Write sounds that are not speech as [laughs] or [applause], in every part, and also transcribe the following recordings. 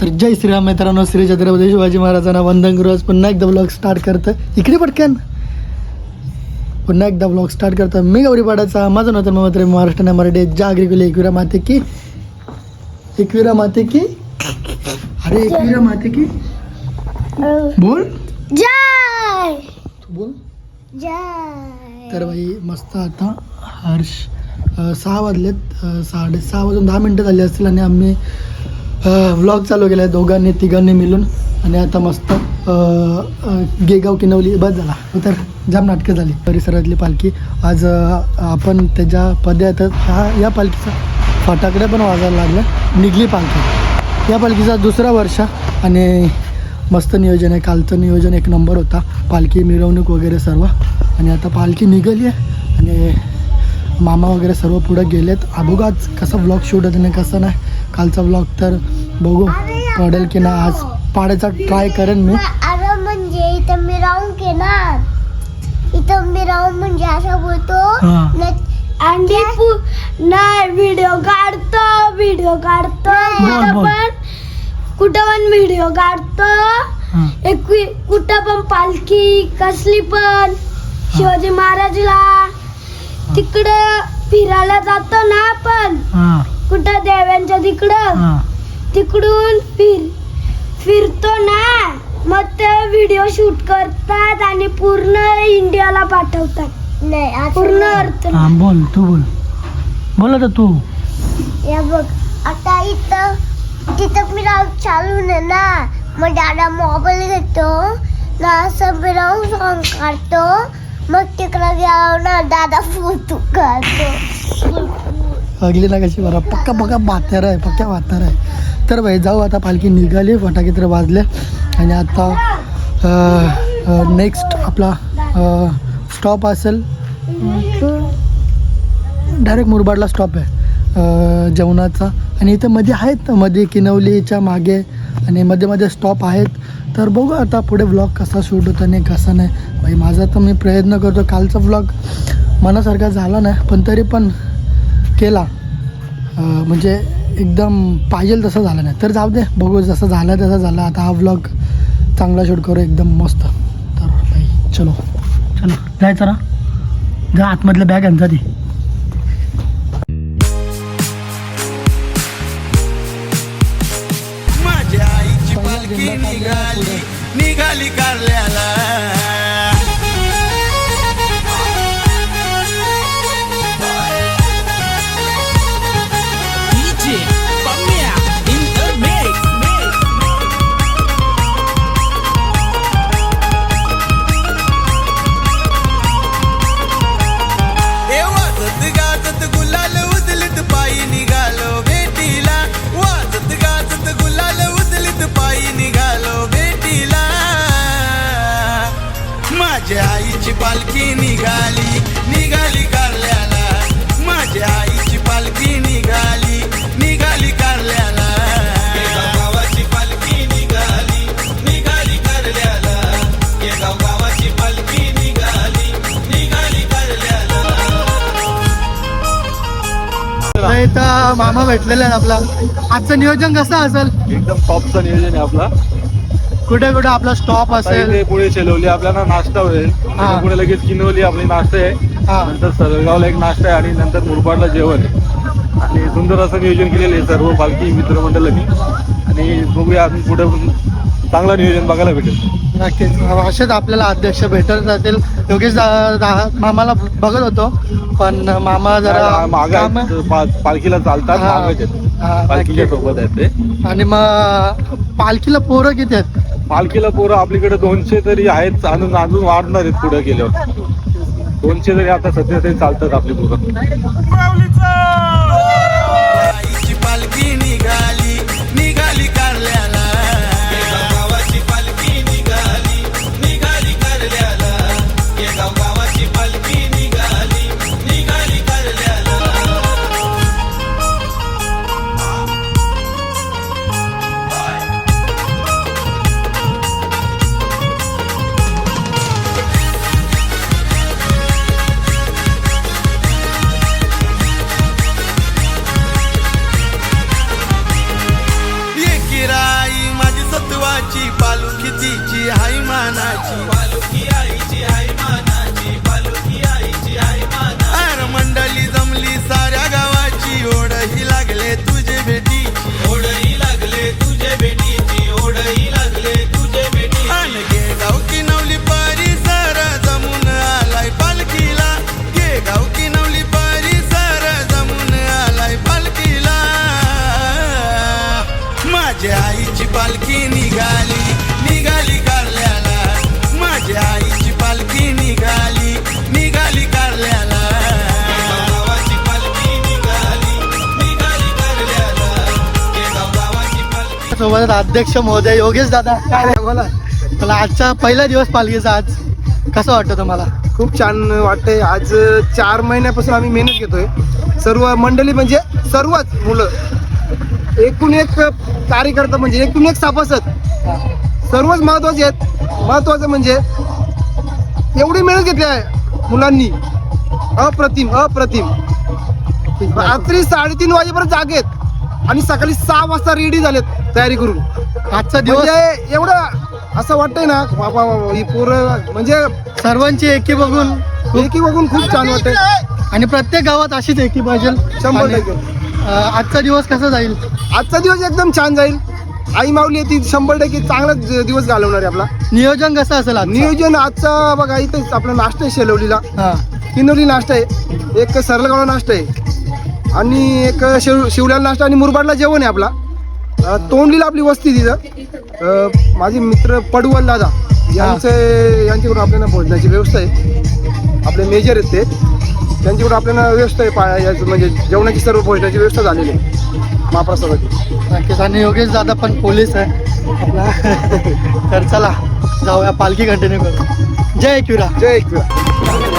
तर जय श्रीराम मित्रांनो श्री छत्रपती शिवाजी महाराजांना वंदन करू. आज पुन्हा एकदा ब्लॉग स्टार्ट करतं इकडे पटकन. पुन्हा एकदा ब्लॉग स्टार्ट करतं मी गौरी पाडाचा माझं नाव तर मग मात्र महाराष्ट्र मराठी जागरिकुले एकविरा माते की? एकविरा माते की? अरे एकविरा माते की? बोल. जय! तू बोल. जय! तर भाई मस्त आता हर्ष सहा वाजलेत साडे सहा वाजून दहा मिनटं झाली असतील आणि आम्ही व्लॉग चालू केला आहे दोघांनी तिघांनी मिळून. आणि आता मस्त गेगाव किनवली बस झाला. हो तर जाम नाटकं झाली. परिसरातली पालखी. आज आपण त्याच्या पदयात्रात हा या पालखीचा फटाकडे पण वाजायला लागला. निघली पालखी. या पालखीचा दुसरा वर्ष. आणि मस्त नियोजन आहे. कालचं नियोजन एक नंबर होता. पालखी मिरवणूक वगैरे सर्व. आणि आता पालखी निघाली आहे. आणि मामा वगैरे सर्व पुढं गेलेत. बघू कसं कसा ब्लॉग शूट होते नाही कसं नाही. कालचा ब्लॉग तर बघू. पडेल की ना आज पाडायचा ट्राय करेन मी. अरे म्हणजे इथं मी राहून घेणार. इथं मी राहून म्हणजे असं बोलतो. आणि नाही व्हिडिओ काढतो व्हिडिओ काढतो. पण कुठं पण व्हिडिओ काढतो. एक कुठं पण पालखी कसली पण. शिवाजी महाराजला. तिकडं फिरायला जातो ना आपण. हां. कुठं देव्यांच्या तिकडं? हां. तिकडून फिर फिरतो ना. मग ते व्हिडिओ शूट करतात आणि पूर्ण इंडियाला पाठवतात. नाही पूर्ण अर्थ हां बोल तू बोल. बोल आता तू. या बघ आता इथं तिथं मी राहून चालू आहे ना. मग दादा मोबाईल घेतो. ना असं मी राहून सॉंग काढतो. मग तिकडं गेलो ना दादा फोटो काढतो. अगली ना कशी बरं पक्का पक्का बात्यार आहे पक्का बात्यार आहे. तर भाई जाऊ आता पालखी निघाली फटाके तर वाजले. आणि आता नेक्स्ट आपला स्टॉप असेल. डायरेक्ट मुरबाडला स्टॉप आहे जेवणाचा. आणि इथं मध्ये आहेत मध्ये किनवलीच्या मागे. आणि मध्ये मध्ये स्टॉप आहेत. तर बघू आता पुढे ब्लॉग कसा शूट होता नाही कसा नाही. भाई माझा तर मी प्रयत्न करतो कालचा ब्लॉग मनासारखा झाला नाही. पण तरी पण केला. म्हणजे एकदम पाहिजे तसं झालं नाही. तर जाऊ दे बघू जसं झालं तसं झालं. आता हा व्लॉग चांगला शूट करू एकदम मस्त. तर भाई चलो. चलो जायचं ना जा आतमधल्या बॅग आणता ती. पालखी निघाली निघाली कारल्याला. माझ्या आईची पालखी निघाली निघाली कारल्याला. गावाची पालखी निघाली निघाली कारल्याला. येगाव गावाची पालखी निघाली निघाली कारल्याला. मामा भेटलेला आहे आपला. आजचं नियोजन कसं असेल? एकदम टॉपचं नियोजन आहे आपला. कुठे कुठे आपला स्टॉप असेल. पुढे शेलवली आपल्याला नाश्ता होईल. हा. पुढे लगेच किनवली आपली नाश्ता आहे. हा. नंतर सरगावला एक नाश्ता आहे आणि नंतर मुरबाडला जेवण आहे. आणि सुंदर असं नियोजन केलेलं आहे सर्व पालखी मित्रमंडळांनी. आणि बघूया आम्ही पुढे चांगलं नियोजन बघायला भेटेल. नक्कीच. असेच आपल्याला अध्यक्ष भेटत जातील. योगेश दा- दा- मामाला बघत होतो पण मामा जरा माग काम- पालखीला चालतात हा. हा, पालखीच्या नक्की. सोबत आहेत ते. आणि मग पालखीला पोरं किती आहेत? पालखीला पोरं आपल्याकडे दोनशे तरी आहेत अजून अजून वाढणार आहेत पुढे गेल्यावर. दोनशे तरी आता सध्या तरी चालतात आपली पोरं. पालखी निघाली. माझ्या आईची पालखी निघाली निघाली कारल्याला. माझ्या आईची पालखी निघाली निघाली कारल्याला. गावाची पालखी निघाली निघाली कारल्याला. गावाची पालखी. सोबत अध्यक्ष महोदय योगेश दादा. काय बोला. मला आजचा पहिला दिवस पालखीचा आज. कसं वाटतं तुम्हाला? खूप छान वाटतंय. आज चार महिन्यापासून आम्ही मेहनत घेतोय. सर्व मंडळी म्हणजे सर्वच मुलं एकूण एक कार्यकर्ता म्हणजे एकूण एक सभासद. सर्वच महत्त्वाचे आहेत. महत्वाचं म्हणजे एवढी मेहनत घेतली आहे मुलांनी. अप्रतिम अप्रतिम. रात्री साडेतीन वाजेपर्यंत जागेत आणि सकाळी सहा वाजता रेडी झालेत तयारी करून. आजचा दिवस म्हणजे एवढं असं वाटतंय ना बाबा ही पोरं म्हणजे सर्वांची एकी बघून एकी बघून खूप छान वाटतंय. आणि प्रत्येक गावात अशीच एकी पाहिजे. शंभर टक्के. आजचा दिवस कसा जाईल? आजचा दिवस एकदम छान जाईल. आई माऊली आहे ती शंभर टक्के चांगलाच दिवस घालवणार आहे आपला. नियोजन कसं असेल आजचं? नियोजन आजचा बघा इथं आपला नाश्ता आहे शेलवलीला. हा. किनोली नाश्ता आहे. एक सरलगाव नाश्ता आहे. आणि एक शिव शिवल्याला नाश्ता आणि मुरबाडला जेवण आहे आपला. अं, तोंडलीला आपली वस्ती तिथं. अं, माझे मित्र पडवल दादा यांचे यांच्याकडून आपल्याला भोजनाची व्यवस्था आहे. आपले मेजर आहेत ते. त्यांच्याकडून आपल्याला व्यवस्था आहे पा याचं म्हणजे जेवणाची सर्व भोजनाची व्यवस्था झालेली आहे. महाप्रसादाची. नक्कीच आणि योगेश दादा पण पोलीस आहे. आपला तर चला जाऊया पालखी कंटिन्यू करू. जय एकविरा जय एकविरा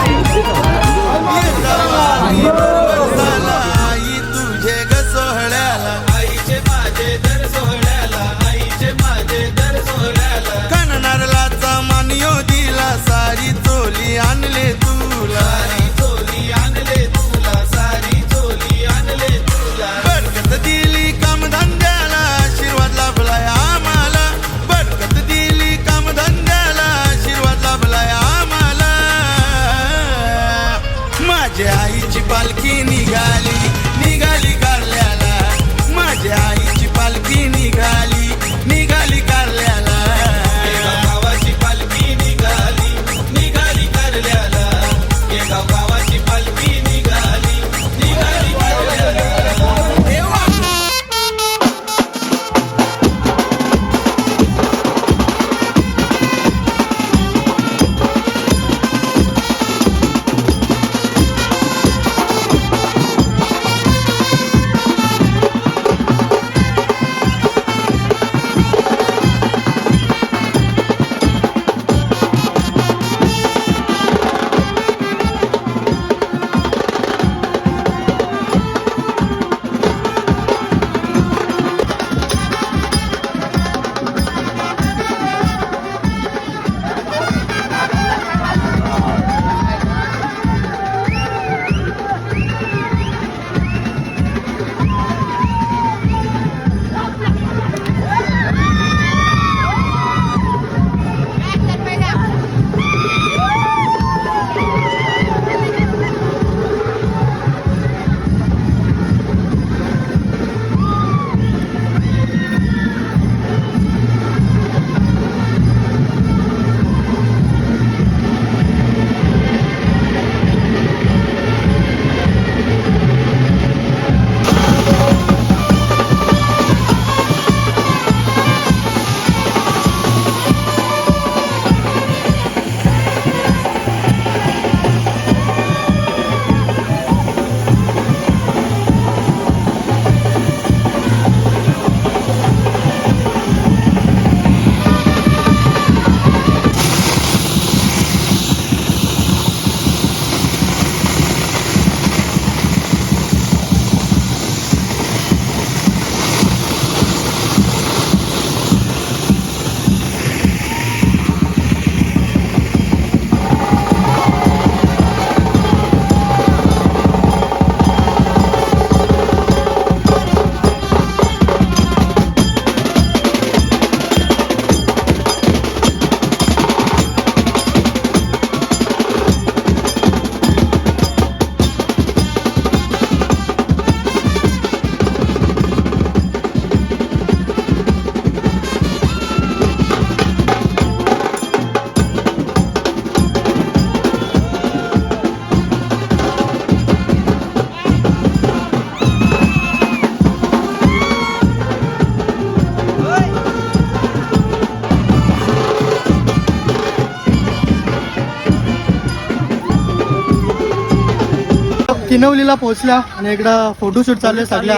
किनवलीला पोहोचल्या आणि इकडं फोटोशूट चालू आहे सगळ्या.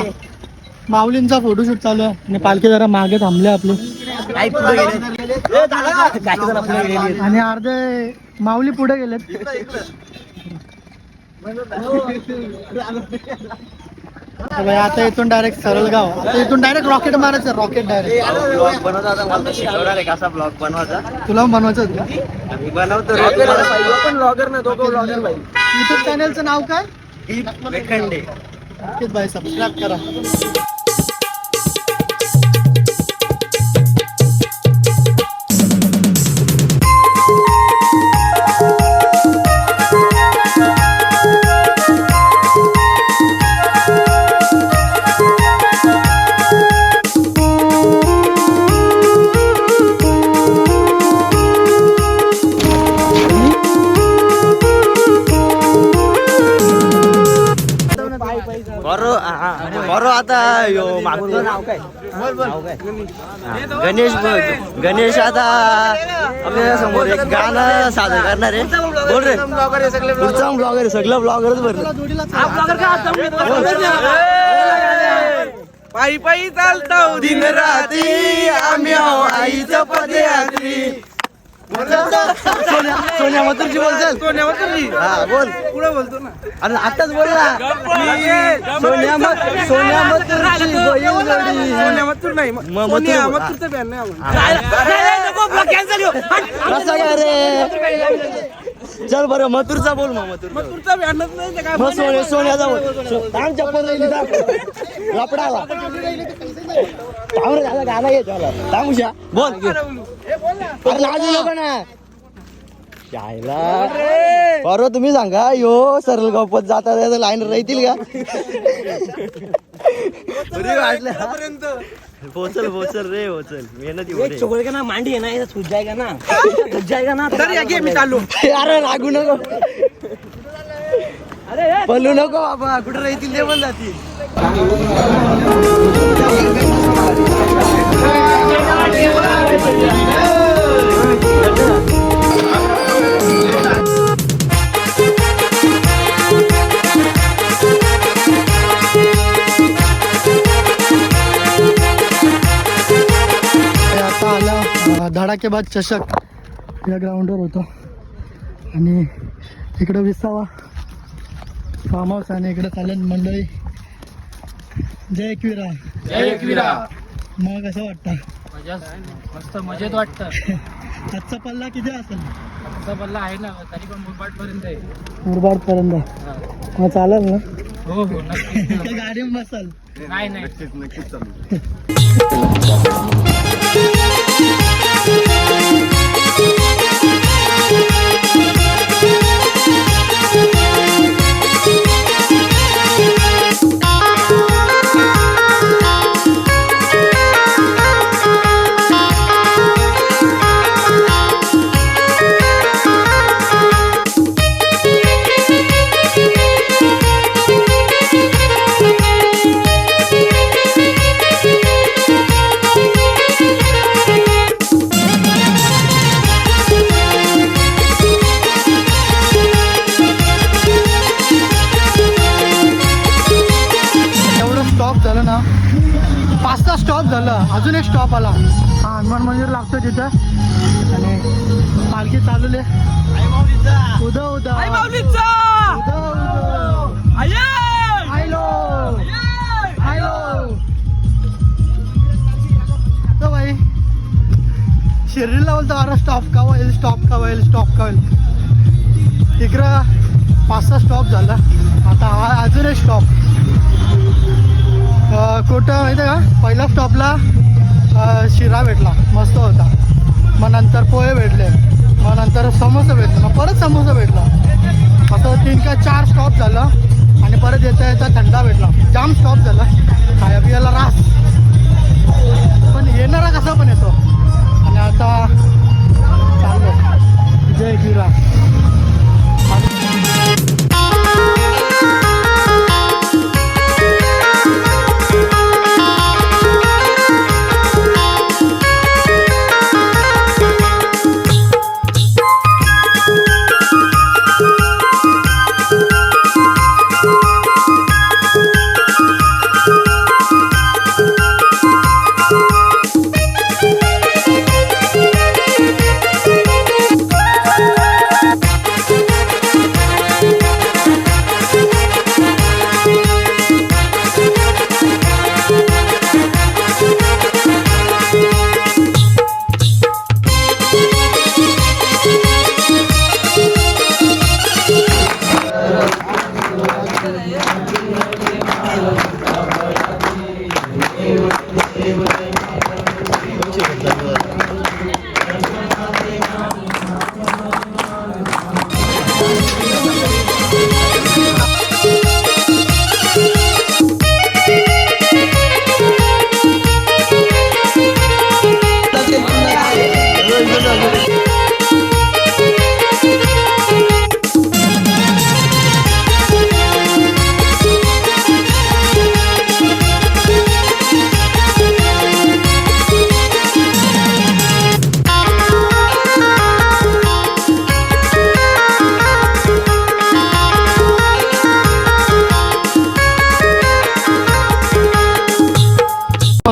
माऊलींचा फोटोशूट चालू आहे. आणि पालखी जरा मागे थांबले आपले. आणि अर्धे माऊली पुढे गेलेत. आता इथून डायरेक्ट सरळ गाव आता इथून डायरेक्ट रॉकेट मारायचं रॉकेट डायरेक्ट तुला पण बनवायचं होतं का युट्यूब चॅनलचं नाव काय? नक्कीच बाई सबस्क्राईब करा. आता यो मागून काय? गणेश बघ गणेश आता आपल्यासमोर एक गाणं सादर करणार आहे. बोल रे. पुढचा ब्लॉगर आहे सगळं ब्लॉगरच भरलं. पायी पायी चालतो दिन रात्री. आम्ही आहो आईच्या पदयात्री. सोन्या सोन्या मथुरची बोलचाल सोन्या मथुरची हा बोल. पुढे बोलतो ना. अरे आताच बोल ना. सोन्या मत सोन्या जोडी. सोन्या मथुर नाही मथुर- सोन्या मथुरचं बॅन नाही आपण कसं काय रे? चल बरं मथुरचा बोल मग. मथुरचा नाही काय मग सोन्या सोन्याचा बोल राहिली थांब लपडाला. थांब रे झालं गाणं घे चला थांब उशा बोल. अरे लाजू नको ना. शायला बरं तुम्ही सांगा यो सरळ गपत जाता जाता लाईन राहतील का? अरे पोचल पोचल रे पोचल. मेहनत. चोकळे का ना मांडी आहे ना याचा सूज जायगा ना? सूज जायगा ना? तर या घे मी चालू अरे लागू नको. पलू नको बाबा. कुठे राहतील ते पण जातील. धडाकेबाद चषक या ग्राउंडवर होतो. आणि इकडं विसावा फार्म हाऊस आणि इकडे चालेल मंडळी. जय एकविरा. जय एकविरा. मग कसं वाटतं मस्त मजेत वाटतं. [laughs] आजचा पल्ला किती असेल? आमचा पल्ला आहे ना तरी पण मुरबाड पर्यंत आहे. मुरबाड पर्यंत मग चालेल ना? हो हो नक्की [laughs] गाडी बसाल नाही नाही. एवढं [laughs] तिथं आणि पालखी चालवले उदा उदा उदा उदा आयलो आयलो तो भाई. शिर्डीला बोलतो अरे स्टॉप का होईल स्टॉप का होईल स्टॉप का होईल इकडं पाच सहा स्टॉप झाला. आता हा अजून एक स्टॉप कुठं माहिती आहे का? पहिल्या स्टॉपला शिरा भेटला मस्त होता. मग नंतर पोहे भेटले मग नंतर समोसा भेटला मग परत समोसा भेटला. असं तीन का चार स्टॉप झालं आणि परत येता येता थंडा भेटला. जाम स्टॉप झाला. खाया पियाला रास. पण येणारा कसा पण येतो. आणि आता चाललो जय गिरा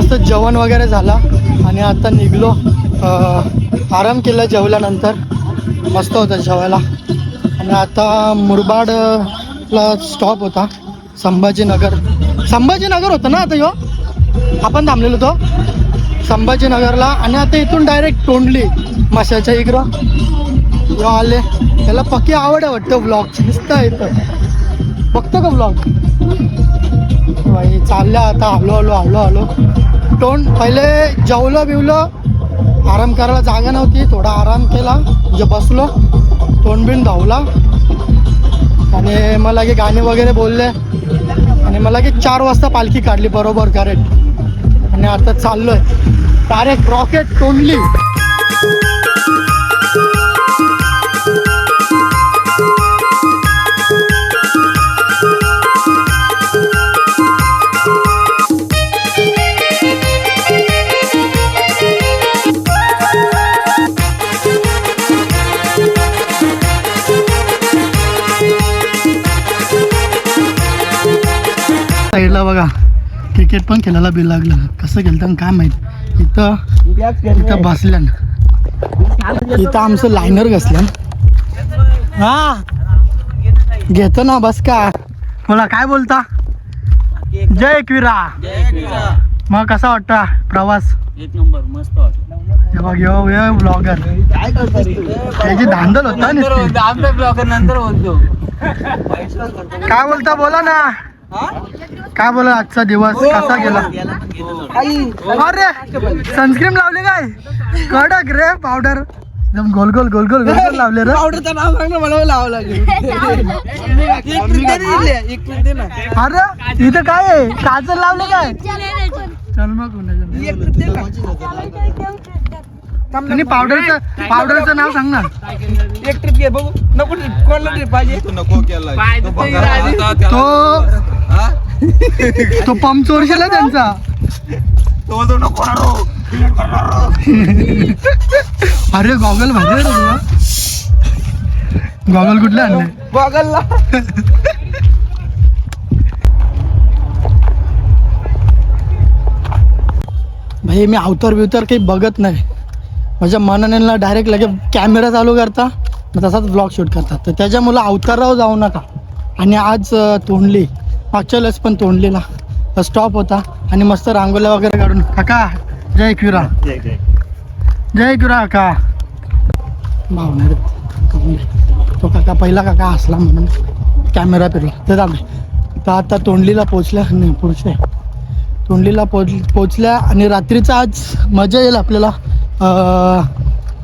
मस्त जेवण वगैरे झाला आणि आता निघलो आराम केला जेवल्यानंतर. मस्त होतं जेवायला. आणि आता मुरबाडला स्टॉप होता संभाजीनगर. संभाजीनगर होतं ना आता यो? आपण थांबलेलो तो. संभाजीनगरला आणि आता इथून डायरेक्ट तोंडली माशाच्या इकडं. ह्यो आले. त्याला पक्की आवड आहे वाटतं ब्लॉगची दिसतं येतं बघतो का ब्लॉग बाई चालल्या आता. हलो हलो हलो हलो तोंड पहिले जेवलं बिवलं आराम करायला जागा नव्हती थोडा आराम केला म्हणजे बसलो तोंड बिन धावला. आणि मला की गाणे वगैरे बोलले. आणि मला की चार वाजता पालखी काढली बरोबर करेक्ट आणि आता चाललोय. डायरेक्ट रॉकेट तोंडली साईडला बघा क्रिकेट पण खेळायला बी लागलं. कसं खेळतं काय माहीत? इथं इथं बसल्यान. इथं आमचं लायनर घसल्यान. हा. घेतो ना बस का? बोला काय बोलता? जय एकविरा. मग कसा वाटता प्रवास? एक नंबर मस्त वाटत ब्लॉगर त्याची धांदल होता ब्लॉगर नंतर बोलतो काय बोलता बोला ना. काय बोला आजचा दिवस कसा गेला? अरे सनस्क्रीन लावले काय? कडक रे पावडर एकदम गोल गोल गोल गोल गोल गोल लावले रे. पावडरचं नाव सांग ना मला लावावं लागेल. [laughs] एक प्रिंटर दिली आहे, एक प्रिंटर ना अरे इथं काय आहे? काजल लावले काय? चल मग कोणाचं. पावडरचं पावडरचं नाव सांग ना. एक ट्रिप घे बघू. नको ट्रिप कोणला ट्रिप पाहिजे? नको केला तो तो पंप चोरशील त्यांचा. तो जो नको ना रो. अरे गॉगल भारी गॉगल कुठले आणले गॉगलला. भाई मी अवतार बिवतार काही बघत नाही. माझ्या मनाने डायरेक्ट लगे कॅमेरा चालू करता मग तसाच ब्लॉग शूट करतात तर त्याच्यामुळं अवतारावर जाऊ नका. आणि आज अं, तोंडली. मागच्या वेळेस पण तोंडलीला. स्टॉप होता आणि मस्त रांगोल्या वगैरे काढून. काका जय किरा जय किरा काका. भावना रे. काहून रे. तो काका पहिला काका हसला म्हणून कॅमेरा फिरला. ते जाऊ दे. तर आता तोंडलीला पोचल्या नाही पुढचे. तोंडलीला पोच पोचल्या आणि रात्रीचं आज मजा येईल आपल्याला.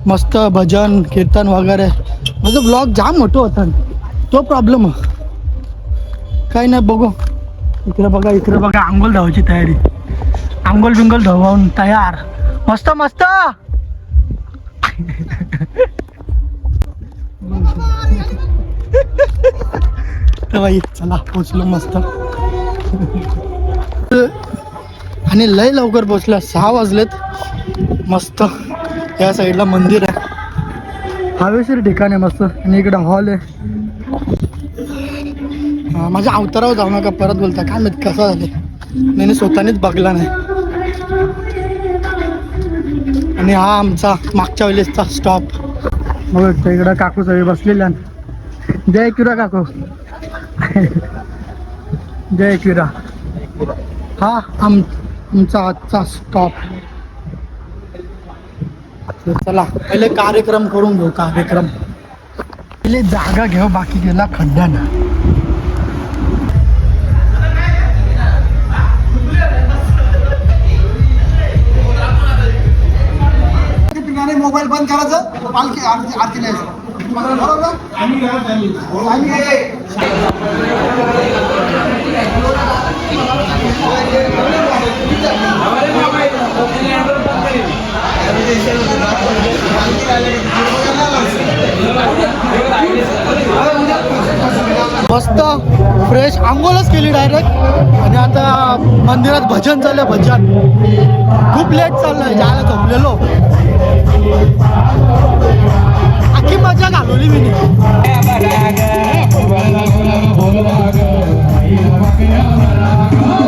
मस्त भजन कीर्तन वगैरे. माझं ब्लॉग जाम मोठं होतं. तो प्रॉब्लेम काही नाही बघू. इकडे बघा इकडे बघा आंघोल धावायची तयारी. आंघोल बिंगोल धवावून तयार. मस्त मस्त! बाई चला पोचलो मस्त. आणि लय लवकर पोचल्या सहा वाजलेत. मस्त. या साईडला मंदिर आहे. हवेशीर ठिकाण आहे मस्त. आणि इकडे हॉल आहे. माझ्या अवतारावर जाऊ नका परत बोलता. काय माहीत कसा झाले. मी स्वतःनेच बघला नाही. आणि हा आमचा मागच्या वेळेसचा स्टॉप बघ इकडं काकू सगळे बसलेल्या जय किरा काकू. जय किरा हा आम आमचा आजचा स्टॉप चला पहिले कार्यक्रम करून घेऊ कार्यक्रम. पहिले जागा घेऊ बाकी गेला खड्ड्यानं. बंद करायचं? पालखी आरती आरती बरोबर. मस्त फ्रेश आंघोळच केली डायरेक्ट आणि आता मंदिरात भजन चाललंय भजन. खूप लेट चाललंय. जायला झोपलेलो. अख्खी मजा घालवली मी पहिला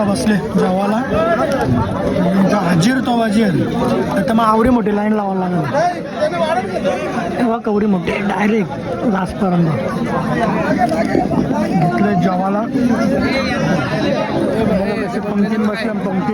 पंक्तीचा बसले जेवायला हजीर तो वाजीर तर मग आवडी मोठी लाईन लावायला लागेल. तेव्हा कवडी मोठी डायरेक्ट लास्टपर्यंत घेतले जेवायला पंक्ती बसल्या पंक्ती